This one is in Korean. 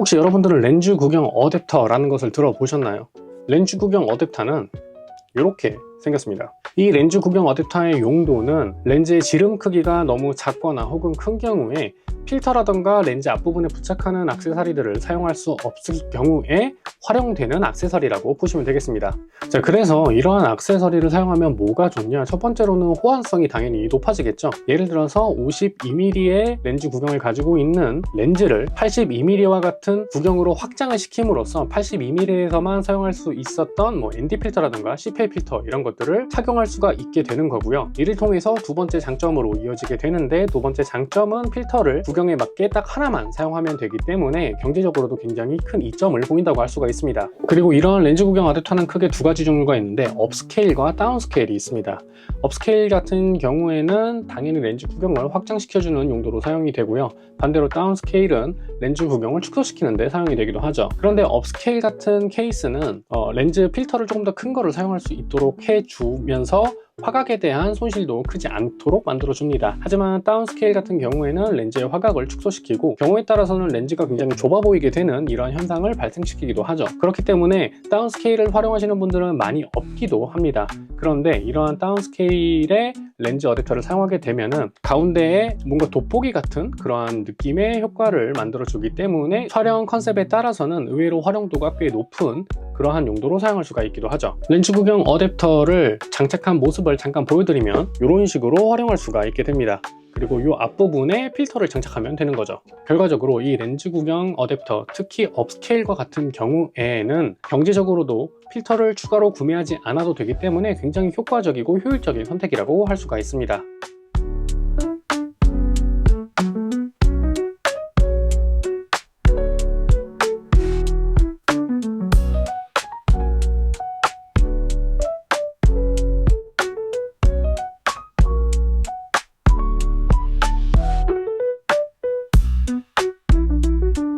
혹시 여러분들은 렌즈 구경 어댑터라는 것을 들어보셨나요? 렌즈 구경 어댑터는 이렇게 생겼습니다. 이 렌즈 구경 어댑터의 용도는 렌즈의 지름 크기가 너무 작거나 혹은 큰 경우에 필터라던가 렌즈 앞부분에 부착하는 액세서리들을 사용할 수 없을 경우에 활용되는 액세서리라고 보시면 되겠습니다. 자, 그래서 이러한 액세서리를 사용하면 뭐가 좋냐? 첫 번째로는 호환성이 당연히 높아지겠죠. 예를 들어서 52mm의 렌즈 구경을 가지고 있는 렌즈를 82mm와 같은 구경으로 확장을 시킴으로써 82mm에서만 사용할 수 있었던 뭐 ND 필터라든가 CPA 필터 이런 것들을 착용할 수가 있게 되는 거고요. 이를 통해서 두 번째 장점으로 이어지게 되는데 두 번째 장점은 필터를 구경에 맞게 딱 하나만 사용하면 되기 때문에 경제적으로도 굉장히 큰 이점을 보인다고 할 수가 있습니다. 그리고 이런 렌즈 구경 어댑터는 크게 두 가지 종류가 있는데 업스케일과 다운스케일이 있습니다. 업스케일 같은 경우에는 당연히 렌즈 구경을 확장시켜주는 용도로 사용이 되고요. 반대로 다운스케일은 렌즈 구경을 축소시키는데 사용이 되기도 하죠. 그런데 업스케일 같은 케이스는 어, 렌즈 필터를 조금 더 큰 거를 사용할 수 있도록 해주면서 화각에 대한 손실도 크지 않도록 만들어줍니다. 하지만 다운스케일 같은 경우에는 렌즈의 화각을 축소시키고 경우에 따라서는 렌즈가 굉장히 좁아 보이게 되는 이런 현상을 발생시키기도 하죠. 그렇기 때문에 다운스케일을 활용하시는 분들은 많이 없기도 합니다. 그런데 이러한 다운스케일의 렌즈 어댑터를 사용하게 되면은 가운데에 뭔가 돋보기 같은 그러한 느낌의 효과를 만들어주기 때문에 촬영 컨셉에 따라서는 의외로 활용도가 꽤 높은 그러한 용도로 사용할 수가 있기도 하죠. 렌즈 구경 어댑터를 장착한 모습을 잠깐 보여드리면 이런 식으로 활용할 수가 있게 됩니다. 그리고 이 앞부분에 필터를 장착하면 되는 거죠. 결과적으로 이 렌즈 구경 어댑터, 특히 업스케일과 같은 경우에는 경제적으로도 필터를 추가로 구매하지 않아도 되기 때문에 굉장히 효과적이고 효율적인 선택이라고 할 수가 있습니다.